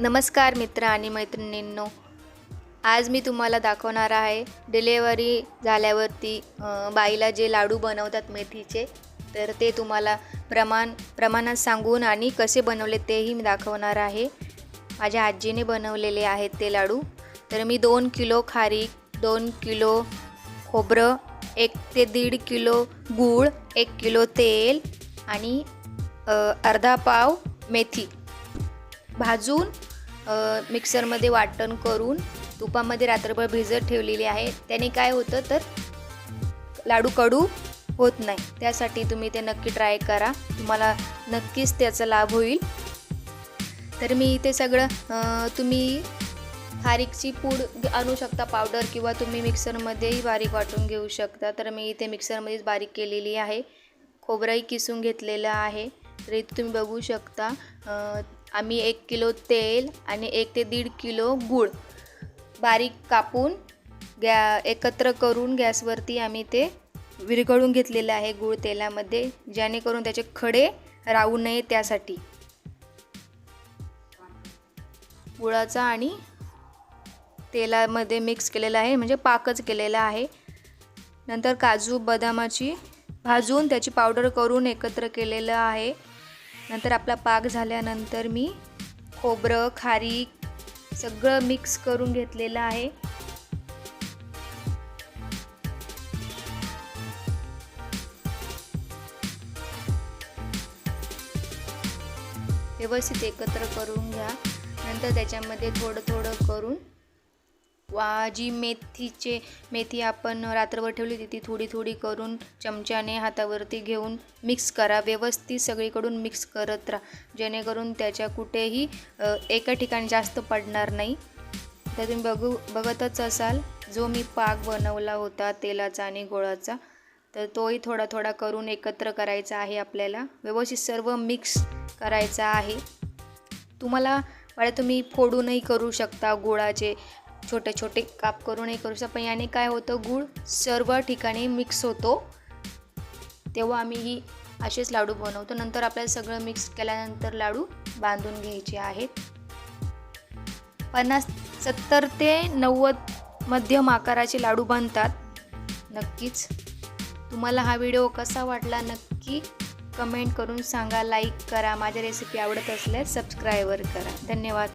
नमस्कार मित्र आणि मैत्रिणींनो. आज मी तुम्हाला दाखवणार आहे डिलेवरी झाल्यावरती बाईला जे लाडू बनवतात मेथीचे तर ते तुम्हाला प्रमाण प्रमाणात सांगून आणि कसे बनवले तेही मी दाखवणार आहे. माझ्या आजीने बनवलेले आहेत ते लाडू. तर मी दोन किलो खारीक दोन किलो खोबरं एक ते दीड किलो गूळ एक किलो तेल आणि अर्धा पाव मेथी. भाजून मिक्सरमध्ये वाटण करून तुपामध्ये रात्रभर भिजत ठेवलेली आहे. त्याने काय होतं तर लाडू कडू होत नाही. त्यासाठी तुम्ही ते नक्की ट्राय करा. तुम्हाला नक्कीच त्याचा लाभ होईल. तर मी इथे सगळं तुम्ही खारीकची पूड आणू शकता पावडर किंवा तुम्ही मिक्सरमध्येही बारीक वाटून घेऊ शकता. तर मी इथे मिक्सरमध्येच बारीक केलेली आहे. खोबरंही किसून घेतलेलं आहे. तर इथे तुम्ही बघू शकता आम्ही एक किलो तेल आणि एक ते दीड किलो गूळ बारीक कापून गॅ एकत्र करून गॅसवरती आम्ही ते विरघळून घेतलेलं आहे गूळ तेलामध्ये जेणेकरून त्याचे खडे राहू नये त्यासाठी. गुळाचा आणि तेलामध्ये मिक्स केलेला आहे म्हणजे पाकच केलेला आहे. नंतर काजू बदामाची भाजून त्याची पावडर करून एकत्र केलेलं आहे. नंतर आपला पाक झाल्यानंतर मी खोबरं खारीक सगळं मिक्स करून घेतलेलं आहे. व्यवस्थित एकत्र करून घ्या. नंतर त्याच्यामध्ये थोडं थोडं करून वा जी मेथीचे मेथी आपण रात्रभर ठेवली होती ती थोडी थोडी करून चमच्याने हातावरती घेऊन मिक्स करा. व्यवस्थित सगळीकडून मिक्स करत राहा. जेणेकरून त्याच्या कुठेही एका ठिकाणी जास्त पडणार नाही. तर तुम्ही बघू बघतच असाल जो मी पाक बनवला होता तेलाचा आणि गोळाचा तर तोही थोडा थोडा करून एकत्र करायचा आहे आपल्याला. व्यवस्थित सर्व मिक्स करायचा आहे. तुम्हाला वाटत तुम्ही फोडूनही करू शकता गुळाचे. छोटे छोटे काप करूनही करू शकता. पण याने काय होतं गूळ सर्व ठिकाणी मिक्स होतो. तेव्हा आम्ही ही असेच लाडू बनवतो. नंतर आपल्याला सगळं मिक्स केल्यानंतर लाडू बांधून घ्यायचे आहेत. पन्नास सत्तर ते नव्वद मध्यम आकाराचे लाडू बनतात. नक्कीच. तुम्हाला हा व्हिडिओ कसा वाटला नक्की कमेंट करून सांगा. लाईक करा. माझ्या रेसिपी आवडत असल्यास सबस्क्राईबर करा. धन्यवाद.